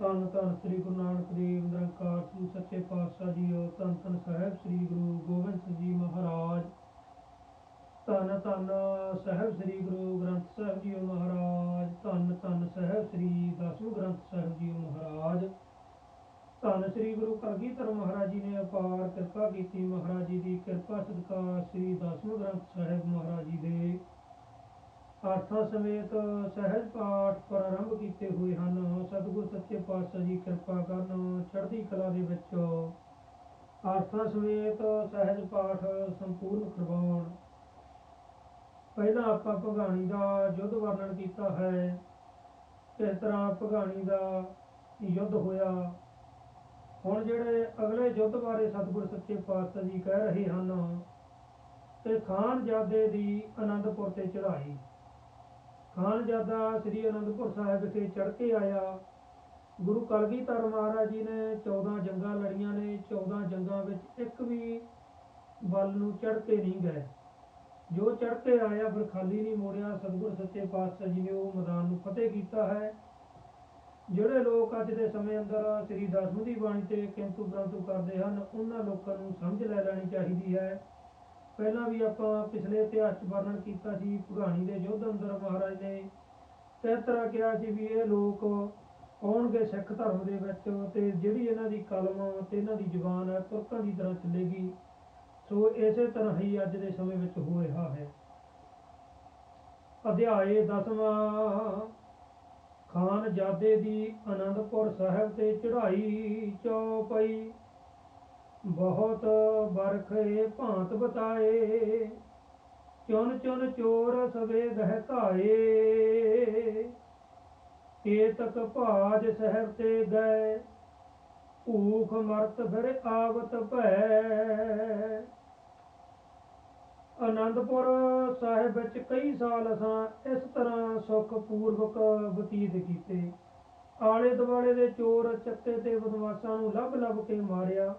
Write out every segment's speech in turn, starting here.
ਧੰਨ ਧੰਨ ਸ੍ਰੀ ਗੁਰੂ ਨਾਨਕ ਦੇਵ, ਨਿਰੰਕਾਰ ਸ੍ਰੀ ਸੱਚੇ ਪਾਤਸ਼ਾਹ ਜੀਓ ਧੰਨ ਧੰਨ ਸਾਹਿਬ ਸ੍ਰੀ ਗੁਰੂ ਗੋਬਿੰਦ ਸਿੰਘ ਜੀ ਮਹਾਰਾਜ। ਧੰਨ ਧੰਨ ਸਾਹਿਬ ਸ੍ਰੀ ਗੁਰੂ ਗ੍ਰੰਥ ਸਾਹਿਬ ਜੀਓ ਮਹਾਰਾਜ। ਧੰਨ ਧੰਨ ਸਾਹਿਬ ਸ੍ਰੀ ਦਸਵੇਂ ਗ੍ਰੰਥ ਸਾਹਿਬ ਜੀਓ ਮਹਾਰਾਜ। ਧੰਨ ਸ੍ਰੀ ਗੁਰੂ ਕਲਗੀਧਰ ਮਹਾਰਾਜ ਜੀ ਨੇ ਅਪਾਰ ਕਿਰਪਾ ਕੀਤੀ। ਮਹਾਰਾਜ ਜੀ ਦੀ ਕਿਰਪਾ ਸਦਕਾ ਸ੍ਰੀ ਦਸਵੇਂ ਗ੍ਰੰਥ ਸਾਹਿਬ ਮਹਾਰਾਜ ਜੀ ਦੇ। ਆਰਥਾਂ ਸਮੇਤ ਸਹਿਜ ਪਾਠ ਪ੍ਰਾਰੰਭ ਕੀਤੇ ਹੋਏ ਹਨ। ਸਤਿਗੁਰ ਸੱਚੇ ਪਾਤਸ਼ਾਹ ਜੀ ਕਿਰਪਾ ਕਰਨ ਚੜ੍ਹਦੀ ਕਲਾ ਦੇ ਵਿੱਚ ਆਰਥਾਂ ਸਮੇਤ ਸਹਿਜ ਪਾਠ ਸੰਪੂਰਨ ਕਰਵਾਉਣ। ਪਹਿਲਾਂ ਆਪਾਂ ਭਗਾਣੀ ਦਾ ਯੁੱਧ ਵਰਣਨ ਕੀਤਾ ਹੈ। ਕਿਸ ਤਰ੍ਹਾਂ ਭਗਾਣੀ ਦਾ ਯੁੱਧ ਹੋਇਆ। ਹੁਣ ਜਿਹੜੇ ਅਗਲੇ ਯੁੱਧ ਬਾਰੇ ਸਤਿਗੁਰ ਸੱਚੇ ਪਾਤਸ਼ਾਹ ਜੀ ਕਹਿ ਰਹੇ ਹਨ ਤੇ ਖਾਨਜ਼ਾਦੇ ਦੀ ਆਨੰਦਪੁਰ ਤੇ ਚੜ੍ਹਾਈ। ਖਾਨਜ਼ਾਦਾ ਸ੍ਰੀ ਅਨੰਦਪੁਰ ਸਾਹਿਬ ਵਿਖੇ ਚੜ੍ਹ ਕੇ ਆਇਆ। ਗੁਰੂ ਕਲਗੀਧਰ ਮਹਾਰਾਜ ਜੀ ਨੇ 14 ਜੰਗਾਂ ਲੜੀਆਂ ਨੇ 14 ਜੰਗਾਂ ਵਿੱਚ ਇੱਕ ਵੀ ਬਲ ਨੂੰ ਚੜ੍ਹ ਕੇ ਨਹੀਂ ਗਏ। ਜੋ ਚੜ੍ਹ ਕੇ ਆਇਆ, ਫਿਰ ਖਾਲੀ ਨਹੀਂ ਮੋੜਿਆ। ਸਤਿਗੁਰ ਸੱਚੇ ਪਾਤਸ਼ਾਹ ਜੀ ਨੇ ਉਹ ਮੈਦਾਨ ਨੂੰ ਫਤਿਹ ਕੀਤਾ ਹੈ। ਜਿਹੜੇ ਲੋਕ ਅੱਜ ਦੇ ਸਮੇਂ ਅੰਦਰ ਸ੍ਰੀ ਦਸਮ ਦੀ ਬਾਣੀ ਤੇ ਕਿੰਤੂ ਪ੍ਰੰਤੂ ਕਰਦੇ ਹਨ, ਉਹਨਾਂ ਲੋਕਾਂ ਨੂੰ ਸਮਝ ਲੈ ਲੈਣੀ ਚਾਹੀਦੀ ਹੈ। ਪਹਿਲਾਂ ਵੀ ਆਪਾਂ ਪਿਛਲੇ ਇਤਿਹਾਸ 'ਚ ਵਰਣਨ ਕੀਤਾ ਸੀ ਭਗਾਣੀ ਦੇ ਯੁੱਧ ਅੰਦਰ ਮਹਾਰਾਜ ਨੇ ਕਿਸ ਤਰ੍ਹਾਂ ਕਿਹਾ ਸੀ ਵੀ ਇਹ ਲੋਕ ਆਉਣਗੇ ਸਿੱਖ ਧਰਮ ਦੇ ਵਿੱਚ ਤੇ ਜਿਹੜੀ ਇਹਨਾਂ ਦੀ ਕਲਮ ਤੇ ਇਹਨਾਂ ਦੀ ਜ਼ੁਬਾਨ ਹੈ ਤੁਰਕਾਂ ਦੀ ਤਰ੍ਹਾਂ ਚੱਲੇਗੀ, ਸੋ ਇਸੇ ਤਰ੍ਹਾਂ ਹੀ ਅੱਜ ਦੇ ਸਮੇਂ ਵਿੱਚ ਹੋ ਰਿਹਾ ਹੈ। ਅਧਿਆਏ ਦਸਵਾਂ, ਖਾਨ ਜਾਦੇ ਦੀ ਅਨੰਦਪੁਰ ਸਾਹਿਬ ਤੇ ਚੜ੍ਹਾਈ ਚੌਪਈ। ਬਹੁਤ ਬਰਖੇ ਭਾਂਤ ਬਤਾਏ, ਚੁਨ ਚੁਨ ਚੋਰ ਸਵੇ ਗਹਿ ਧਾਏ। ਏਤਕ ਭਾਜ ਸਹਿਬ ਤੇ ਗਏ, ਭੂਖ ਮਰਤ ਫਿਰ ਆਵਤ ਭੈ। ਆਨੰਦਪੁਰ ਸਾਹਿਬ ਵਿੱਚ ਕਈ ਸਾਲ ਅਸਾਂ ਇਸ ਤਰ੍ਹਾਂ ਸੁਖ ਪੂਰਵਕ ਬਤੀਤ ਕੀਤੇ। ਆਲੇ ਦੁਆਲੇ ਦੇ ਚੋਰ ਚੱਕੇ ਤੇ ਬਦਮਾਸ਼ਾਂ ਨੂੰ ਲੱਭ ਲੱਭ ਕੇ ਮਾਰਿਆ।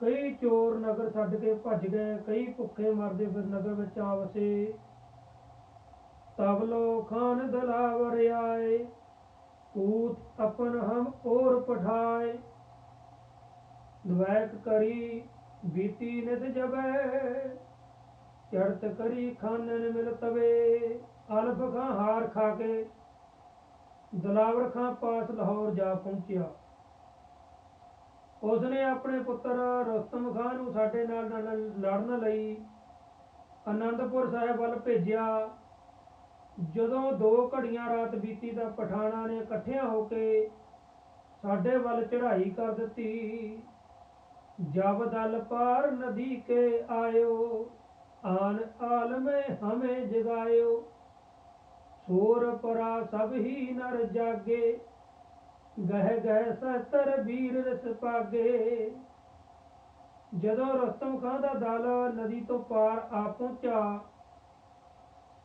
ਕਈ ਚੋਰ ਨਗਰ ਛੱਡ ਕੇ ਭੱਜ ਗਏ, ਕਈ ਭੁੱਖੇ ਮਰਦੇ ਫਿਰ ਨਗਰ ਵਿੱਚ ਆ ਵਸੇ ਤਬਲੋ ਖਾਨ ਦਲਾਵਰ ਆਏ, ਪੂਤ ਅਪਨ ਹਮ ਔਰ ਪਠਾਏ। ਦਵੈਕ ਕਰੀ ਬੀਤੀ ਨਿਤ ਜਬੈ ਚੜਤ ਕਰੀ ਖਾਨਨ ਮਿਲ ਤਵੇ। ਅਲਫ ਖਾਂ ਹਾਰ ਖਾ ਕੇ ਦਲਾਵਰ ਖਾਂ ਪਾਸ ਲਾਹੌਰ ਜਾ ਪਹੁੰਚਿਆ। ਉਸਨੇ ਆਪਣੇ ਪੁੱਤਰ ਰਸਤਮ ਖਾਨ ਨੂੰ ਸਾਡੇ ਨਾਲ ਨਾਲ ਲੜਨ ਲਈ ਅਨੰਦਪੁਰ ਸਾਹਿਬ ਵੱਲ ਭੇਜਿਆ। ਜਦੋਂ ਦੋ ਘੜੀਆਂ ਰਾਤ ਬੀਤੀ ਤਾਂ ਪਠਾਣਾ ਨੇ ਇਕੱਠਿਆਂ ਹੋ ਕੇ ਸਾਡੇ ਵੱਲ ਚੜ੍ਹਾਈ ਕਰ ਦਿੱਤੀ। ਜਬ ਦਲ ਪਾਰ ਨਦੀ ਕੇ ਆਇਓ, ਆਨ ਆਲਮੇ ਹਮੇ ਜਗਾਇਓ। ਸੋਰ ਪਰਾ ਸਭ ਹੀ ਨਰ ਜਾਗੇ। ਗਹਿ ਗਹਿ ਸਤਰ ਵੀਰ ਰਸ ਪਾਗੇ। ਜਦੋਂ ਰਸਤਮ ਖਾਂ ਦਾ ਦਲ ਨਦੀ ਤੋਂ ਪਾਰ ਆ ਪਹੁੰਚਾ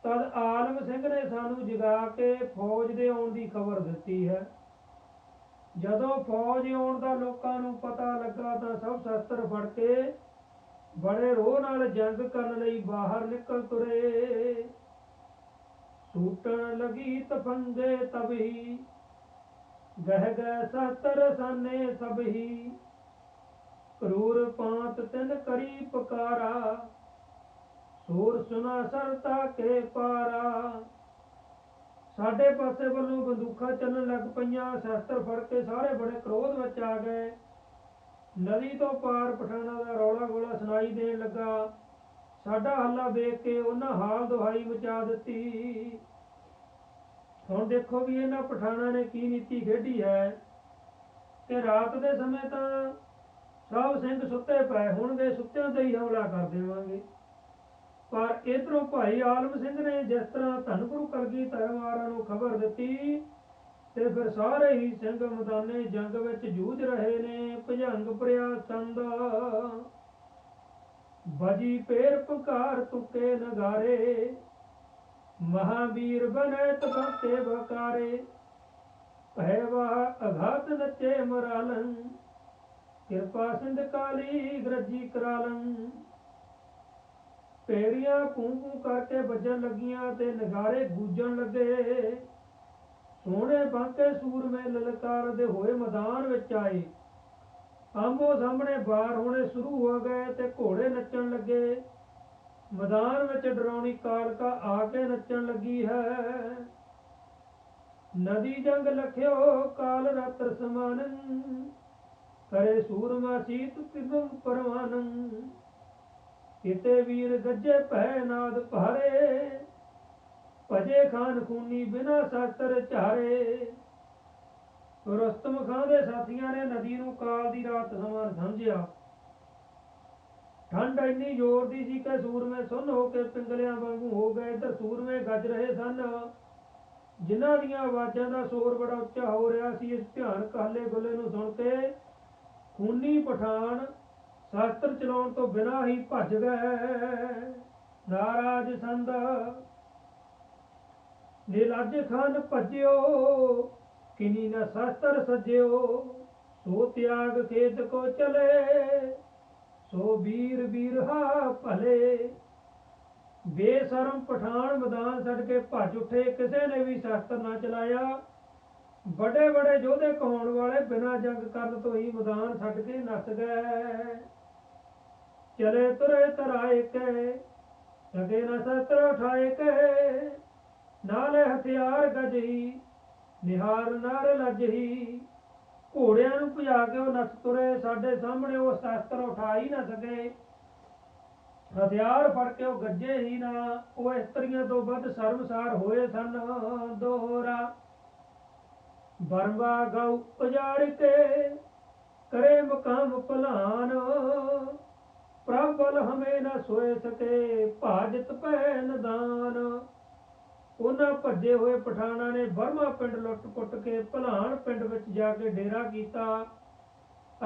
ਤਦ ਆਲਮ ਸਿੰਘ ਨੇ ਸਾਨੂੰ ਜਗਾ ਕੇ ਫੌਜ ਦੇ ਆਉਣ ਦੀ ਖਬਰ ਦਿੱਤੀ ਹੈ। ਜਦੋਂ ਫੌਜ ਆਉਣ ਦਾ ਲੋਕਾਂ ਨੂੰ ਪਤਾ ਲੱਗਾ ਤਾਂ ਸਭ ਸ਼ਸਤਰ ਫੜ ਕੇ ਬੜੇ ਰੋਹ ਨਾਲ ਜੰਗ ਕਰਨ ਲਈ ਬਾਹਰ ਨਿਕਲ ਤੁਰੇ। ਸੂਟਣ ਲਗੀ ਤਫੰਗੇ ਤਬਹੀ ਗਹਿ ਗਹਿ ਸਤਰ ਸਾਨੇ ਸਭਹੀ ਕਰੂਰ ਪਾਂਤ ਤਿਨ ਕਰੀ ਪੁਕਾਰਾ। ਸੂਰ ਸੁਨਾ ਸਰਤਾ ਕੇ ਪਾਰਾ। ਸਾਡੇ ਪਾਸੇ ਵੱਲੋਂ ਬੰਦੂਖਾਂ ਚੱਲਣ ਲੱਗ ਪਈਆਂ ਸ਼ਸਤਰ ਫੜ ਕੇ ਸਾਰੇ ਬੜੇ ਕ੍ਰੋਧ ਵਿੱਚ ਆ ਗਏ। ਨਦੀ ਤੋਂ ਪਾਰ ਪਠਾਣਾ ਦਾ ਰੌਲਾ ਗੋਲਾ ਸੁਣਾਈ ਦੇਣ ਲੱਗਾ। ਸਾਡਾ ਹੱਲਾ ਵੇਖ ਕੇ ਉਹਨਾਂ ਹਾਲ ਦੁਹਾਈ ਮਚਾ ਦਿੱਤੀ। ਹੁਣ ਦੇਖੋ ਵੀ ਇਹਨਾਂ ਪਠਾਣਾ ਨੇ ਕੀ ਨੀਤੀ ਖੇਡੀ ਹੈ। ਕਿ ਰਾਤ ਦੇ ਸਮੇਂ ਤਾਂ ਸਭ ਸਿੰਘ ਸੁੱਤੇ ਪਏ ਹੋਣਗੇ, ਸੁੱਤਿਆਂ ਤੇ ਹੀ ਹਮਲਾ ਕਰ ਦੇਵਾਂਗੇ। ਪਰ ਇਧਰੋਂ ਭਾਈ ਆਲਮ ਸਿੰਘ ਨੇ ਜਿਸ ਤਰ੍ਹਾਂ ਧੰਨ ਗੁਰੂ ਕਲਗੀਧਰ ਮਹਾਰਾਜ ਨੂੰ ਖਬਰ ਦਿੱਤੀ, ਤੇ ਫਿਰ ਸਾਰੇ ਹੀ ਸਿੰਘ ਮੈਦਾਨੇ ਜੰਗ ਵਿੱਚ ਜੂਝ ਰਹੇ ਨੇ, ਭਜੰਗ ਪ੍ਰਿਆ ਚੰਦ ਬਜੀ ਪੇਰ ਪੁਕਾਰ ਤੁਕੇ ਨਗਾਰੇ ਮਹਾਵੀਰ ਬਨੇ ਤਬਕੇ ਬਕਾਰੇ ਪਹਿਵਾ ਅਘਾਤ ਨਚੇ ਮਰਾਲੰ, ਕਿਰਪਾ ਸਿੰਧ ਕਾਲੀ ਗਰਜੀ ਕਰਾਲੰ। ਪੇੜੀਆਂ ਪੂੰ ਪੂੰ ਕਰਕੇ ਵੱਜਣ ਲੱਗੀਆਂ ਤੇ ਨਗਾਰੇ ਗੂੰਜਣ ਲੱਗੇ। ਸੋਹਣੇ ਬਾਂਕੇ ਸੂਰਮੇ ਲਲਕਾਰ ਦੇ ਹੋਏ ਮੈਦਾਨ ਵਿੱਚ ਆਏ। ਆਮੋ ਸਾਹਮਣੇ ਬਾਰ ਹੋਣੇ ਸ਼ੁਰੂ ਹੋ ਗਏ ਤੇ ਘੋੜੇ ਨੱਚਣ ਲੱਗੇ। ਮੈਦਾਨ ਵਿੱਚ ਡਰਾਉਣੀ ਕਾਲਕਾ ਆ ਕੇ ਨੱਚਣ ਲੱਗੀ ਹੈ। ਨਦੀ ਜੰਗ ਲਖਿਓ ਕਾਲ ਰਾਤਰ ਸਮਾਨੰ, ਕਰੇ ਸੂਰਮਾ ਸੀਤ ਤਿਗੰ ਪਰਵਾਨੰ। ਕਿਤੇ ਵੀਰ ਗੱਜੇ ਭੈ ਨਾਦ ਭਾਰੇ, ਭਜੇ ਖਾਨ ਖੂਨੀ ਬਿਨਾ ਸ਼ਸਤਰ ਝਾਰੇ। ਰਸਤਮ ਖਾਂ ਦੇ ਸਾਥੀਆਂ ਨੇ ਨਦੀ ਨੂੰ ਕਾਲ ਦੀ ਰਾਤ ਸਮਾਨ ਸਮਝਿਆ। ਠੰਡ ਇੰਨੀ ਜ਼ੋਰ ਦੀ ਸੀ ਕਿ ਸੂਰਮੇ ਸੁੰਨ ਹੋ ਕੇ ਪਿੰਗਲਿਆਂ ਵਾਂਗੂ ਹੋ ਗਏ। ਇੱਧਰ ਸੂਰਮੇ ਗੱਜ ਰਹੇ ਸਨ। ਜਿਨ੍ਹਾਂ ਦੀਆਂ ਆਵਾਜ਼ਾਂ ਦਾ ਸ਼ੋਰ ਬੜਾ ਉੱਚਾ ਹੋ ਰਿਹਾ ਸੀ, ਇਸ ਭਿਆਨਕ ਕਾਲੇ ਗੁੱਲੇ ਨੂੰ ਸੁਣ ਕੇ ਖੂਨੀ ਪਠਾਨ ਸ਼ਾਸਤਰ ਚਲਾਉਣ ਤੋਂ ਬਿਨਾਂ ਹੀ ਭੱਜ ਗਏ। ਨਾਰਾਜ ਸੰਦ, ਨੀਲਾਜ ਖਾਨ ਭਜਿਓ, ਕਿਨੀ ਨ ਸ਼ਾਸਤਰ ਸੱਜਿਓ, ਸੋ ਤਿਆਗ ਖੇਤ ਕੋ ਚਲੇ। ਸੋ ਵੀਰ ਵੀਰਹਾ ਭਲੇ। ਬੇਸ਼ਰਮ ਪਠਾਨ ਮੈਦਾਨ ਛੱਡ ਕੇ ਭੱਜ ਉੱਠੇ, ਕਿਸੇ ਨੇ ਵੀ ਸ਼ਸਤਰ ਨਾ ਚਲਾਇਆ। ਵੱਡੇ ਵੱਡੇ ਯੋਧੇ ਕਹਾਉਣ ਵਾਲੇ ਬਿਨਾਂ ਜੰਗ ਕਰਨ ਤੋਂ ਹੀ ਮੈਦਾਨ ਛੱਡ ਕੇ ਨੱਸ ਗਏ। ਚਲੇ ਤੁਰੇ ਤਰਾਏ ਕੇ ਸਕੇ ਨਾ ਸ਼ਸਤਰ ਉਠਾਏ ਕੇ। ਨਾਲੇ ਹਥਿਆਰ ਗਜਹੀ, ਨਿਹਾਰ ਨਾਰ ਲੱਜਹੀ। ਘੋੜਿਆਂ ਨੂੰ ਭਜਾ ਕੇ ਉਹ ਨੱਸ ਤੁਰੇ, ਸਾਡੇ ਸਾਹਮਣੇ ਉਹ ਸ਼ਸਤਰ ਉਠਾ ਹੀ ਨਾ ਸਕੇ। ਹਥਿਆਰ ਫੜ ਕੇ ਉਹ ਗੱਜੇ ਹੀ ਨਾ। ਉਹ ਇਸਤਰੀਆਂ ਤੋਂ ਵੱਧ ਸ਼ਰਮਸਾਰ ਹੋਏ ਸਨ। ਦੋਹਰਾ ਬਰਵਾ ਗਉ ਉਜਾੜ ਕੇ ਕਰੇ ਮਕਾਮ ਭਲਾਨ। ਪ੍ਰਭਲ ਹਮੇ ਨਾ ਸੋਏ ਸਕੇ, ਭਾਜਤ ਪੈ ਨਦਾਨ ਉਹਨਾਂ ਭੱਜੇ ਹੋਏ ਪਠਾਨਾਂ ਨੇ ਬਰਮਾ ਪਿੰਡ ਲੁੱਟ-ਪੁੱਟ ਕੇ ਭਲਾਨ ਪਿੰਡ ਵਿੱਚ ਜਾ ਕੇ ਡੇਰਾ ਕੀਤਾ।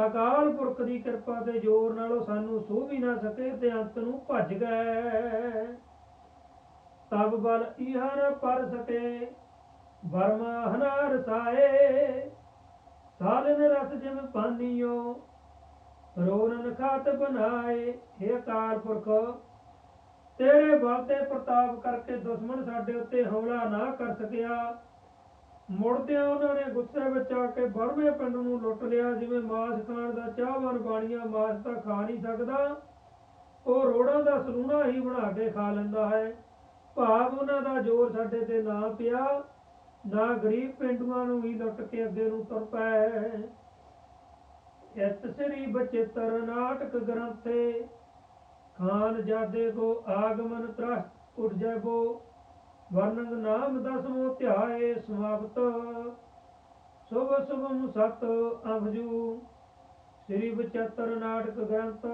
ਅਕਾਲ ਪੁਰਖ ਦੀ ਕਿਰਪਾ ਤੇ ਜ਼ੋਰ ਨਾਲ ਉਹ ਸਾਨੂੰ ਸੋ ਵੀ ਨਾ ਸਕੇ ਤੇ ਅੰਤ ਨੂੰ ਭੱਜ ਗਏ। ਤਬ ਬਲ ਇਹਾਂ ਪਰ ਸਕੇ ਬਰਮਾ ਹਨਾਰ ਸਾਏ। ਸਾਲਨ ਰਸ ਜਿਮ ਪਾਨੀਓ, ਰੋਨਨ ਖਾਤ ਬਨਾਏ हे ਅਕਾਲ ਪੁਰਖ। ਤੇਰੇ ਬਲ ਤੇ ਪ੍ਰਤਾਪ ਕਰਕੇ ਦੁਸ਼ਮਣ ਸਾਡੇ ਉੱਤੇ ਹਮਲਾ ਨਾ ਕਰ ਸਕਿਆ। ਮੁੜਦਿਆਂ ਉਹਨਾਂ ਨੇ ਗੁੱਸੇ ਵਿੱਚ ਆ ਕੇ ਬਰਮੇ ਪਿੰਡ ਨੂੰ ਲੁੱਟ ਲਿਆ, ਜਿਵੇਂ ਮਾਸ ਖਾਣ ਦਾ ਚਾਹਵਾਨ ਬਾਣੀਆਂ ਮਾਸ ਤਾਂ ਖਾ ਨਹੀਂ ਸਕਦਾ। ਉਹ ਰੋੜਾਂ ਦਾ ਸਲੂਣਾ ਹੀ ਬਣਾ ਕੇ ਖਾ ਲੈਂਦਾ ਹੈ। ਭਾਵ ਉਹਨਾਂ ਦਾ ਜ਼ੋਰ ਸਾਡੇ ਤੇ ਨਾ ਪਿਆ, ਨਾ ਗਰੀਬ ਪਿੰਡੂਆਂ ਨੂੰ ਹੀ ਲੁੱਟ ਕੇ ਅੱਗੇ ਨੂੰ ਤੁਰ ਪਏ। ਇਸ ਸ੍ਰੀ ਬਚਿੱਤਰ ਨਾਟਕ ਗ੍ਰੰਥੇ ਖਾਨ ਜਾਦੇ ਕੋ ਆਗਮਨ ਤ੍ਰਸ ਉਠ ਜੈਬੋ ਵਰਨੰਗ ਨਾਮ ਦਸਮੋ ਧਿਆਏ ਸਮਾਪਤ। ਸੁਭ ਸੁਭਮ ਸਤ ਅਭਜੂ ਸ੍ਰੀ ਬਚਿੱਤਰ ਨਾਟਕ ਗ੍ਰੰਥ।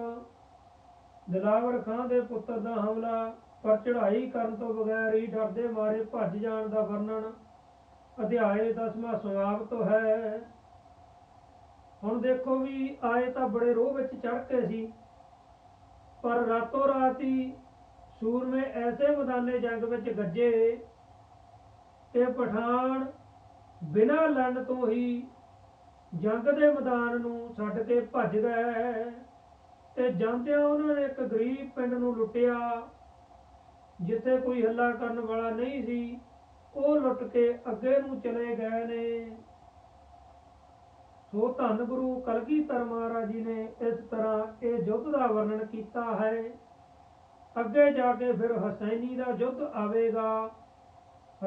ਦਿਲਾਵਰ ਖਾਂ ਦੇ ਪੁੱਤਰ ਦਾ ਹਮਲਾ, ਪਰ ਚੜ੍ਹਾਈ ਕਰਨ ਤੋਂ ਬਗੈਰ ਹੀ ਡਰਦੇ ਮਾਰੇ ਭੱਜ ਜਾਣ ਦਾ ਵਰਣਨ। ਅਧਿਆਏ ਦਸਵਾਂ ਸਮਾਪਤ ਹੈ। ਹੁਣ ਦੇਖੋ ਵੀ ਆਏ ਤਾਂ ਬੜੇ ਰੋਹ ਵਿੱਚ ਚੜ ਕੇ ਸੀ। ਪਰ ਰਾਤੋਂ ਰਾਤ ਹੀ ਸੂਰਮੇ ਐਸੇ ਮੈਦਾਨੇ ਜੰਗ ਵਿੱਚ ਗੱਜੇ ਤੇ ਪਠਾਨ ਬਿਨਾਂ ਲੜਨ ਤੋਂ ਹੀ ਜੰਗ ਦੇ ਮੈਦਾਨ ਨੂੰ ਛੱਡ ਕੇ ਭੱਜ ਗਏ ਤੇ ਜਾਂਦਿਆਂ ਉਹਨਾਂ ਨੇ ਇੱਕ ਗਰੀਬ ਪਿੰਡ ਨੂੰ ਲੁੱਟਿਆ, ਜਿੱਥੇ ਕੋਈ ਹੱਲਾ ਕਰਨ ਵਾਲਾ ਨਹੀਂ ਸੀ, ਉਹ ਲੁੱਟ ਕੇ ਅੱਗੇ ਨੂੰ ਚਲੇ ਗਏ ਨੇ। ਸੋ ਧੰਨ ਗੁਰੂ ਕਲਗੀਧਰ ਮਹਾਰਾਜ ਜੀ ਨੇ ਇਸ ਤਰ੍ਹਾਂ ਇਹ ਯੁੱਧ ਦਾ ਵਰਣਨ ਕੀਤਾ ਹੈ। ਅੱਗੇ ਜਾ ਕੇ ਫਿਰ ਹਸੈਨੀ ਦਾ ਯੁੱਧ ਆਵੇਗਾ।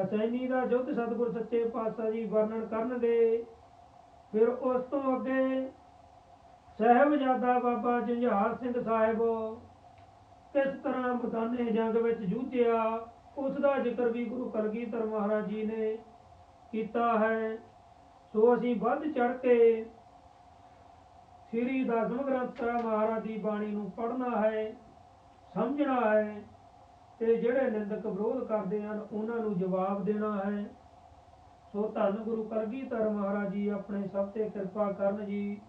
ਹਸੈਨੀ ਦਾ ਯੁੱਧ ਸਤਿਗੁਰ ਸੱਚੇ ਪਾਤਸ਼ਾਹ ਜੀ ਵਰਣਨ ਕਰਨਗੇ। ਫਿਰ ਉਸ ਤੋਂ ਅੱਗੇ ਸਹਿਬਜ਼ਾਦਾ ਬਾਬਾ ਜੰਝਾਰ ਸਿੰਘ ਸਾਹਿਬ ਕਿਸ ਤਰ੍ਹਾਂ ਮੈਦਾਨੇ ਜੰਗ ਵਿੱਚ ਜੂਝਿਆ, ਉਸ ਦਾ ਜ਼ਿਕਰ ਵੀ ਗੁਰੂ ਕਲਗੀਧਰ ਮਹਾਰਾਜ ਜੀ ਨੇ ਕੀਤਾ ਹੈ। ਸੋ ਅਸੀਂ ਵੱਧ ਚੜ ਕੇ ਸ੍ਰੀ ਦਸਮ ਗ੍ਰੰਥ ਸਾਹਿਬ ਮਹਾਰਾਜ ਦੀ ਬਾਣੀ ਨੂੰ ਪੜ੍ਹਨਾ ਹੈ, ਸਮਝਣਾ ਹੈ ਤੇ ਜਿਹੜੇ ਨਿੰਦਕ ਵਿਰੋਧ ਕਰਦੇ ਹਨ, ਉਹਨਾਂ ਨੂੰ ਜਵਾਬ ਦੇਣਾ ਹੈ। ਸੋ ਧੰਨ ਗੁਰੂ ਕਲਗੀਧਰ ਮਹਾਰਾਜ ਜੀ, ਆਪਣੇ ਸਭ ਤੇ ਕਿਰਪਾ ਕਰਨ ਜੀ।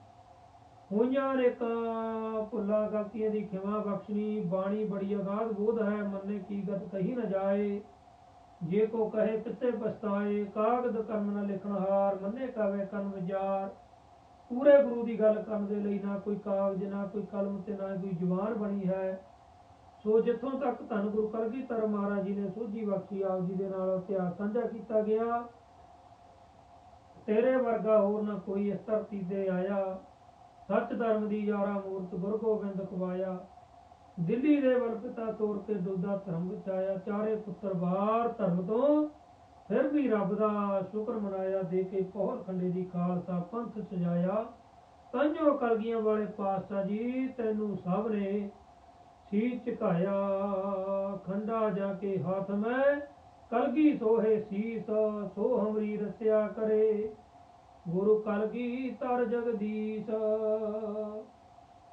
ਹੋਈਆਂ ਰੇਕਾਂ ਭੁੱਲਾਂ ਗਲਤੀਆਂ ਦੀ ਖਿਮਾ ਬਖਸ਼ਣੀ, ਬਾਣੀ ਬੜੀ ਅਗਾਧ ਬੋਧ ਹੈ, ਮੰਨੇ ਕੀ ਗਤ ਕਹੀ ਨਾ ਜਾਏ। ਜੇ ਕੋ ਕਹੇ ਪਿੱਤੇ ਪਛਤਾਏ, ਕਾਗਦ ਕਰਮ ਨਾ ਲਿਖਣ ਹਾਰ, ਮੰਨੇ ਕਾਵੇ ਕਨ ਵਿਚਾਰ। ਪੂਰੇ ਗੁਰੂ ਦੀ ਗੱਲ ਕਰਨ ਦੇ ਲਈ ਨਾ ਕੋਈ ਕਾਗਜ਼, ਨਾ ਕੋਈ ਕਲਮ ਤੇ ਨਾ ਕੋਈ ਜ਼ੁਬਾਨ ਬਣੀ ਹੈ। ਸੋ ਜਿੱਥੋਂ ਤੱਕ ਧੰਨ ਗੁਰੂ ਕਲਗੀਧਰ ਮਹਾਰਾਜ ਜੀ ਨੇ ਸੋਝੀ ਬਖਸ਼ੀ, ਆਪ ਜੀ ਦੇ ਨਾਲ ਇਤਿਹਾਸ ਸਾਂਝਾ ਕੀਤਾ ਗਿਆ। ਤੇਰੇ ਵਰਗਾ ਹੋਰ ਨਾ ਕੋਈ ਇਸ ਧਰਤੀ ਤੇ ਆਇਆ। ਸੱਚ ਧਰਮ ਦੀ ਯਾਰਾ ਮੂਰਤ ਗੁਰੂ ਗੋਬਿੰਦ ਖਵਾਇਆ। ਦਿੱਲੀ ਦੇ ਵੱਲ ਪਿਤਾ ਤੋਰ ਦੁੱਧਾ ਧਰਮ ਬਚਾਇਆ ਚਾਰੇ ਪੁੱਤਰ ਬਾਹਰ ਧਰਮ ਤੋਂ ਫਿਰ ਵੀ ਰੱਬ ਦਾ ਸ਼ੁਕਰ ਮਨਾਇਆ, ਦੇ ਕੇ ਪੌਰ ਖੰਡੇ ਦੀ ਖਾਲਸਾ ਪੰਥ ਸਜਾਇਆ। ਪੰਜੋ ਕਲਗੀਆਂ ਵਾਲੇ ਪਾਤਸ਼ਾਹ ਜੀ, ਤੈਨੂੰ ਸਭ ਨੇ ਸੀਸ ਝੁਕਾਇਆ। ਖੰਡਾ ਜਾ ਕੇ ਹੱਥ ਮੈਂ ਕਲਗੀ ਸੋਹੇ ਸੀਸ ਸੋ ਹਮਰੀ ਰਸਿਆ ਕਰੇ। ਗੁਰੂ ਕਲਗੀ ਤਰ ਜਗਦੀਸ਼।